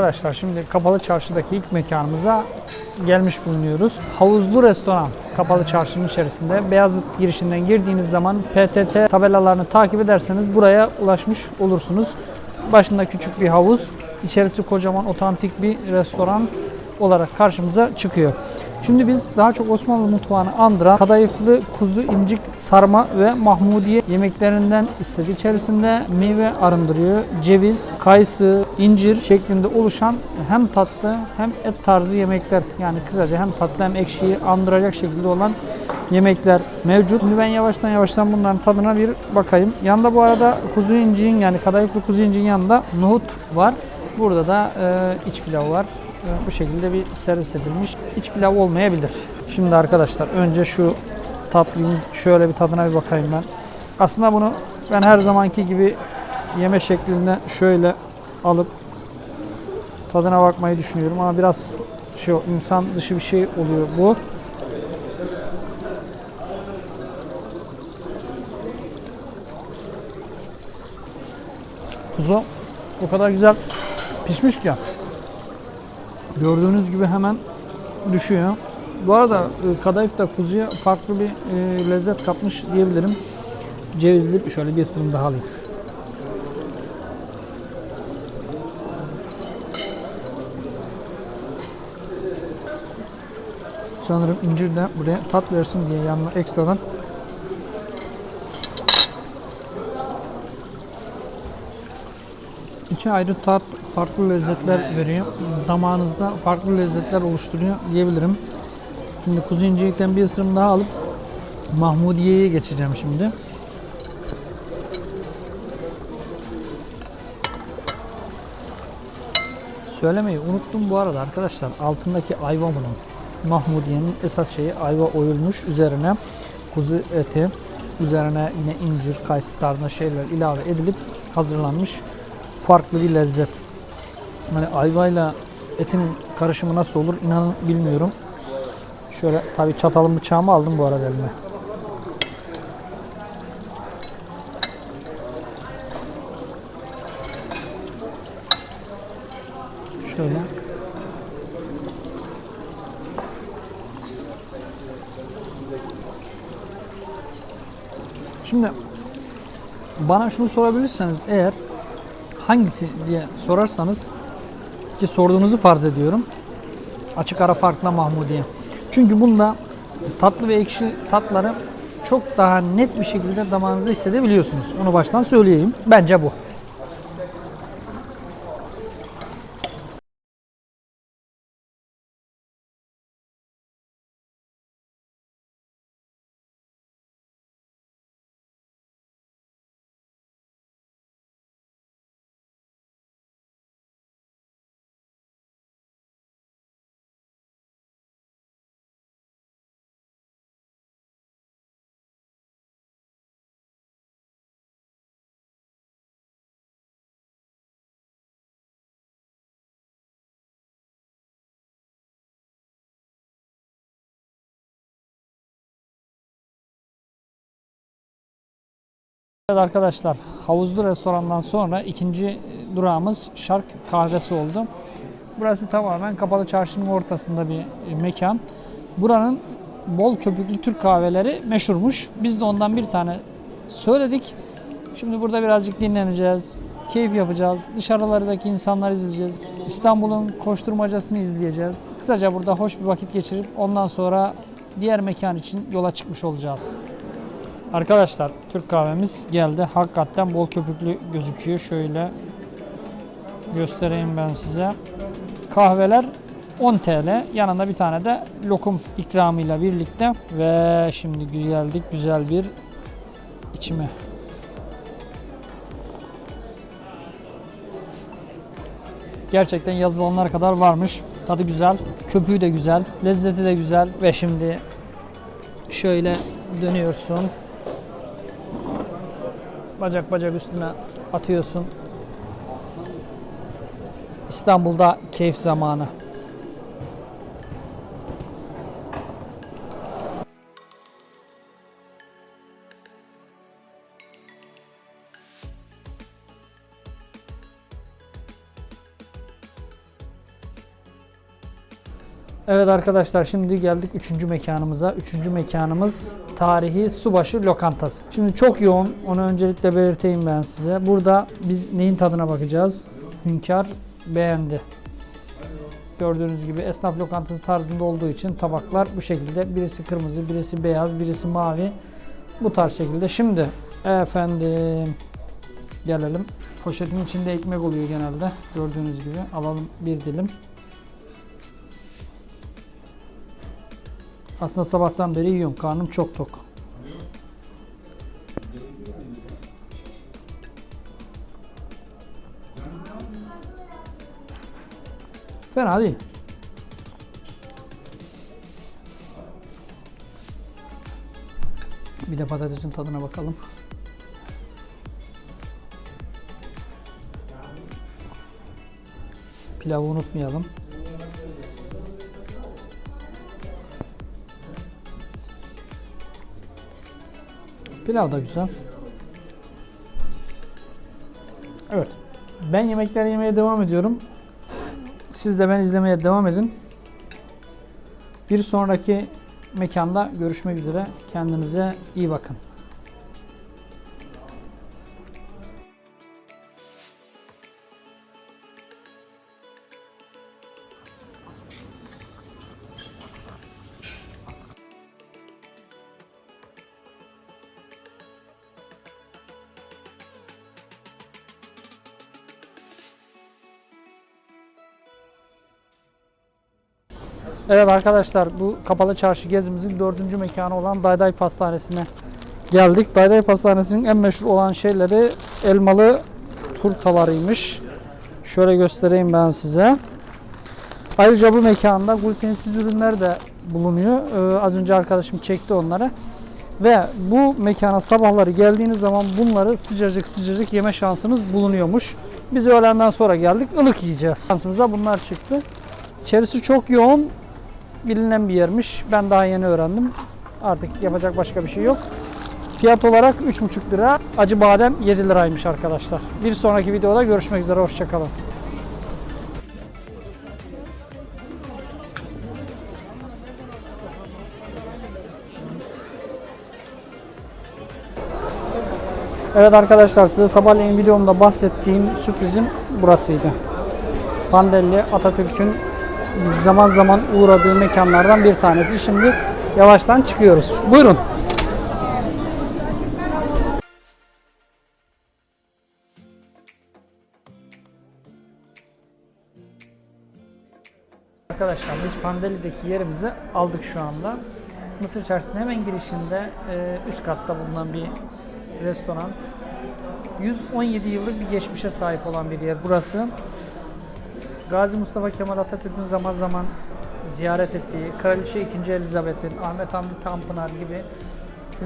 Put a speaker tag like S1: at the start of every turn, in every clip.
S1: Arkadaşlar şimdi Kapalı Çarşı'daki ilk mekanımıza gelmiş bulunuyoruz. Havuzlu Restoran Kapalı Çarşı'nın içerisinde. Beyazıt girişinden girdiğiniz zaman PTT tabelalarını takip ederseniz buraya ulaşmış olursunuz. Başında küçük bir havuz, içerisi kocaman otantik bir restoran olarak karşımıza çıkıyor. Şimdi biz daha çok Osmanlı mutfağını andıran kadayıflı kuzu incik sarma ve mahmudiye yemeklerinden istedik. İçerisinde meyve arındırıyor. Ceviz, kayısı, incir şeklinde oluşan hem tatlı hem et tarzı yemekler. Yani kısaca hem tatlı hem ekşiyi andıracak şekilde olan yemekler mevcut. Şimdi ben yavaştan yavaştan bunların tadına bir bakayım. Yanında bu arada kuzu inciğin yani kadayıflı kuzu inciğin yanında nohut var. Burada da e, iç pilav var. E, bu şekilde bir servis edilmiş. İç pilav olmayabilir. Şimdi arkadaşlar önce şu tatlının şöyle bir tadına bir bakayım ben. Aslında bunu ben her zamanki gibi yeme şeklinde şöyle alıp tadına bakmayı düşünüyorum ama biraz şu insan dışı bir şey oluyor bu. Kuzu o kadar güzel pişmiş ki. Gördüğünüz gibi hemen düşüyor. Bu arada e, kadayıf da kuzuya farklı bir e, lezzet kapmış diyebilirim. Cevizli şöyle bir ısırım daha alayım. Sanırım incir de buraya tat versin diye yanına ekstradan iki ayrı tat farklı lezzetler veriyor. Damağınızda farklı lezzetler oluşturuyor diyebilirim. Şimdi kuzu incirlikten bir ısırım daha alıp Mahmudiye'ye geçeceğim şimdi. Söylemeyi unuttum bu arada arkadaşlar. Altındaki ayva bunun. Mahmudiye'nin esas şeyi ayva oyulmuş. Üzerine kuzu eti, üzerine yine incir, kayısı tarzında şeyler ilave edilip hazırlanmış farklı bir lezzet. Hani ayvayla etin karışımı nasıl olur inanın bilmiyorum. Şöyle tabii çatalım bıçağımı aldım bu arada elime. Şöyle. Şimdi bana şunu sorabilirseniz eğer hangisi diye sorarsanız ki sorduğunuzu farz ediyorum. Açık ara farkla Mahmudiye. Çünkü bunda tatlı ve ekşi tatları çok daha net bir şekilde damağınızda hissedebiliyorsunuz. Onu baştan söyleyeyim. Bence bu. Evet arkadaşlar havuzlu restorandan sonra ikinci durağımız Şark Kahvesi oldu. Burası tamamen kapalı çarşının ortasında bir mekan. Buranın bol köpüklü Türk kahveleri meşhurmuş. Biz de ondan bir tane söyledik. Şimdi burada birazcık dinleneceğiz. Keyif yapacağız. Dışarılardaki insanları izleyeceğiz. İstanbul'un koşturmacasını izleyeceğiz. Kısaca burada hoş bir vakit geçirip ondan sonra diğer mekan için yola çıkmış olacağız. Arkadaşlar Türk kahvemiz geldi. Hakikaten bol köpüklü gözüküyor. Şöyle göstereyim ben size. Kahveler 10 TL. Yanında bir tane de lokum ikramıyla birlikte. Ve şimdi geldik güzel bir içime. Gerçekten yazılanlar kadar varmış. Tadı güzel, köpüğü de güzel, lezzeti de güzel ve şimdi şöyle dönüyorsun. Bacak bacak üstüne atıyorsun. İstanbul'da keyif zamanı. Evet arkadaşlar şimdi geldik üçüncü mekanımıza. Üçüncü mekanımız tarihi Subaşı Lokantası. Şimdi çok yoğun. Onu öncelikle belirteyim ben size. Burada biz neyin tadına bakacağız? Hünkar beğendi. Gördüğünüz gibi esnaf lokantası tarzında olduğu için tabaklar bu şekilde. Birisi kırmızı, birisi beyaz, birisi mavi. Bu tarz şekilde. Şimdi efendim gelelim. Poşetin içinde ekmek oluyor genelde. Gördüğünüz gibi. Alalım bir dilim. Aslında sabahtan beri yiyorum. Karnım çok tok. Fena değil. Bir de patatesin tadına bakalım. Pilavı unutmayalım. Pilav da güzel. Evet. Ben yemekler yemeye devam ediyorum. Siz de ben izlemeye devam edin. Bir sonraki mekanda görüşmek üzere. Kendinize iyi bakın. Evet arkadaşlar bu kapalı çarşı gezimizin dördüncü mekanı olan Dayday Pastanesi'ne geldik. Dayday Pastanesi'nin en meşhur olan şeyleri elmalı turtalarıymış. Şöyle göstereyim ben size. Ayrıca bu mekanda glutensiz ürünler de bulunuyor. Ee, az önce arkadaşım çekti onları. Ve bu mekana sabahları geldiğiniz zaman bunları sıcacık sıcacık yeme şansınız bulunuyormuş. Biz öğlenden sonra geldik. ılık yiyeceğiz. Şansımıza bunlar çıktı. İçerisi çok yoğun bilinen bir yermiş. Ben daha yeni öğrendim. Artık yapacak başka bir şey yok. Fiyat olarak 3,5 lira. Acı badem 7 liraymış arkadaşlar. Bir sonraki videoda görüşmek üzere. Hoşçakalın. Evet arkadaşlar size sabahleyin videomda bahsettiğim sürprizim burasıydı. Pandelli Atatürk'ün zaman zaman uğradığı mekanlardan bir tanesi. Şimdi yavaştan çıkıyoruz. Buyurun. Arkadaşlar biz Pandeli'deki yerimizi aldık şu anda. Mısır Çarşısı'nın hemen girişinde e, üst katta bulunan bir restoran. 117 yıllık bir geçmişe sahip olan bir yer burası. Gazi Mustafa Kemal Atatürk'ün zaman zaman ziyaret ettiği, Kraliçe 2. Elizabeth'in, Ahmet Hamdi Tanpınar gibi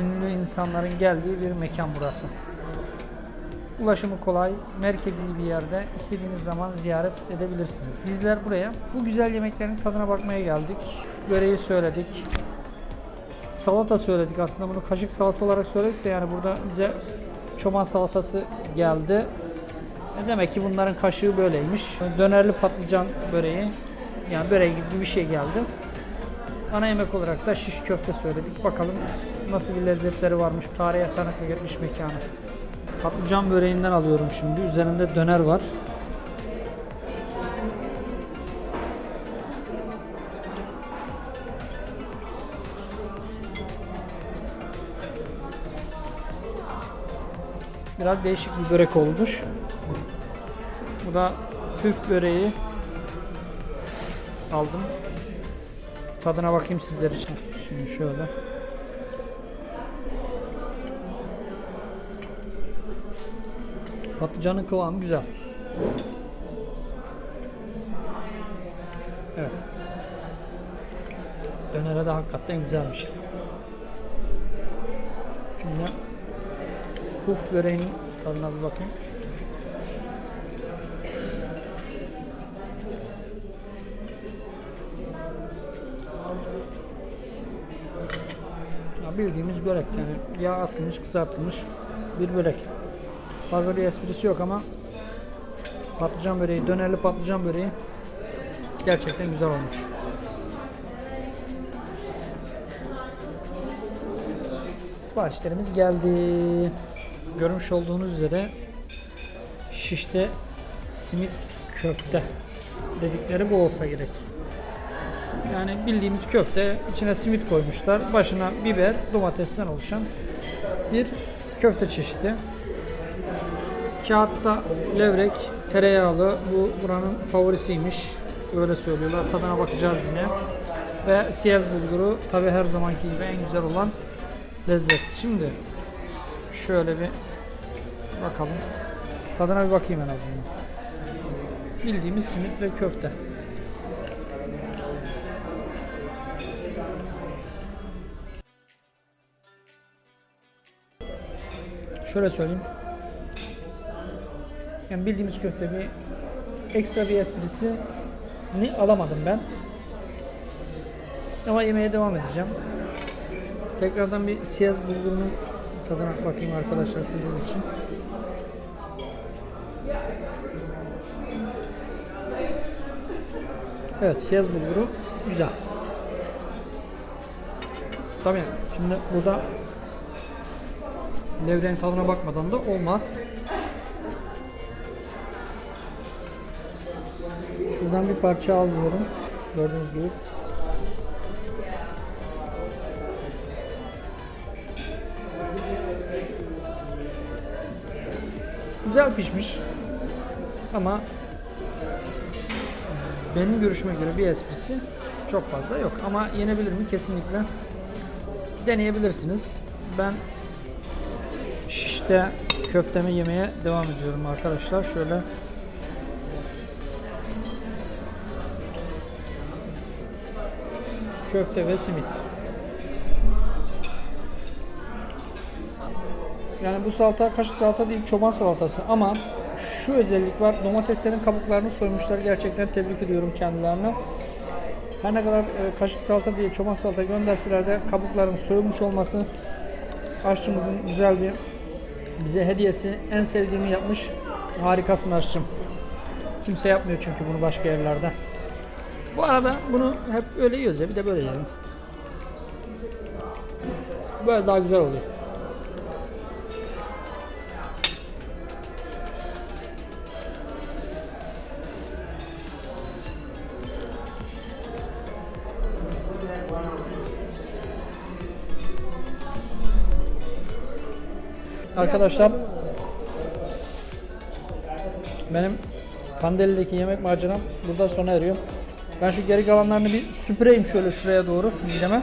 S1: ünlü insanların geldiği bir mekan burası. Ulaşımı kolay, merkezi bir yerde istediğiniz zaman ziyaret edebilirsiniz. Bizler buraya bu güzel yemeklerin tadına bakmaya geldik. Böreği söyledik. Salata söyledik aslında bunu kaşık salata olarak söyledik de yani burada bize çoban salatası geldi. E Demek ki bunların kaşığı böyleymiş. Dönerli patlıcan böreği, yani börek gibi bir şey geldi. Ana yemek olarak da şiş köfte söyledik. Bakalım nasıl bir lezzetleri varmış. Tarihe tanıklık etmiş mekanı. Patlıcan böreğinden alıyorum şimdi. Üzerinde döner var. Biraz değişik bir börek olmuş. Bu da küf böreği aldım. Tadına bakayım sizler için. Şimdi şöyle. Patlıcanın kıvamı güzel. Evet. Dönere de hakikaten güzelmiş. Şimdi puf böreğinin tadına bir bakayım. bildiğimiz börek. Yani yağ atılmış, kızartılmış bir börek. Fazla bir esprisi yok ama patlıcan böreği, dönerli patlıcan böreği gerçekten güzel olmuş. Siparişlerimiz geldi. Görmüş olduğunuz üzere şişte simit köfte dedikleri bu olsa gerek. Yani bildiğimiz köfte içine simit koymuşlar. Başına biber, domatesten oluşan bir köfte çeşidi. Kağıtta levrek, tereyağlı. Bu buranın favorisiymiş. Öyle söylüyorlar. Tadına bakacağız yine. Ve siyaz bulguru tabi her zamanki gibi en güzel olan lezzet. Şimdi şöyle bir bakalım. Tadına bir bakayım en azından. Bildiğimiz simit ve köfte. Şöyle söyleyeyim. Yani bildiğimiz köfte bir ekstra bir esprisi ni alamadım ben. Ama yemeye devam edeceğim. Tekrardan bir siyaz bulgurunun tadına bakayım arkadaşlar sizin için. Evet siyaz bulguru güzel. Tabii şimdi burada levreğin tadına bakmadan da olmaz. Şuradan bir parça alıyorum. Gördüğünüz gibi. Güzel pişmiş. Ama benim görüşüme göre bir esprisi çok fazla yok. Ama yenebilir mi? Kesinlikle deneyebilirsiniz. Ben şişte köftemi yemeye devam ediyorum arkadaşlar. Şöyle köfte ve simit. Yani bu salata kaşık salata değil çoban salatası ama şu özellik var. Domateslerin kabuklarını soymuşlar. Gerçekten tebrik ediyorum kendilerine. Her ne kadar e, kaşık salata diye çoban salata gönderseler de kabukların soyulmuş olması aşçımızın güzel bir bize hediyesi. En sevdiğimi yapmış. Harikasın aşçım. Kimse yapmıyor çünkü bunu başka yerlerde. Bu arada bunu hep öyle yiyoruz ya bir de böyle yiyelim. Böyle daha güzel oluyor. Arkadaşlar benim Kandili'deki yemek maceram burada sona eriyor. Ben şu geri kalanlarını bir süpüreyim şöyle şuraya doğru mideme.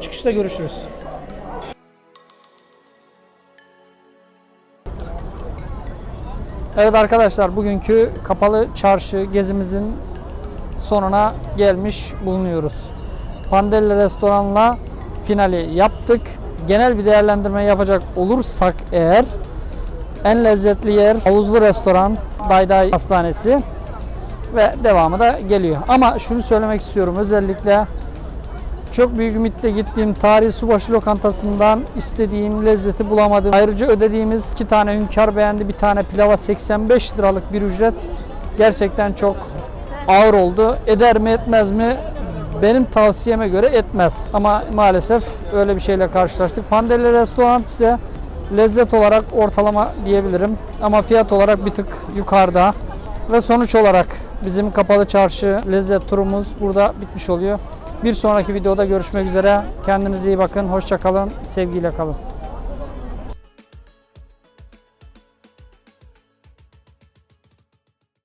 S1: Çıkışta görüşürüz. Evet arkadaşlar bugünkü kapalı çarşı gezimizin sonuna gelmiş bulunuyoruz. Pandeli restoranla finali yaptık. Genel bir değerlendirme yapacak olursak eğer en lezzetli yer havuzlu restoran Dayday Hastanesi ve devamı da geliyor. Ama şunu söylemek istiyorum özellikle çok büyük ümitle gittiğim tarihi subaşı lokantasından istediğim lezzeti bulamadım. Ayrıca ödediğimiz iki tane hünkar beğendi. Bir tane pilava 85 liralık bir ücret. Gerçekten çok ağır oldu. Eder mi etmez mi? Benim tavsiyeme göre etmez. Ama maalesef öyle bir şeyle karşılaştık. Pandeli Restoran ise lezzet olarak ortalama diyebilirim. Ama fiyat olarak bir tık yukarıda. Ve sonuç olarak bizim kapalı çarşı lezzet turumuz burada bitmiş oluyor. Bir sonraki videoda görüşmek üzere. Kendinize iyi bakın. Hoşça kalın. Sevgiyle kalın.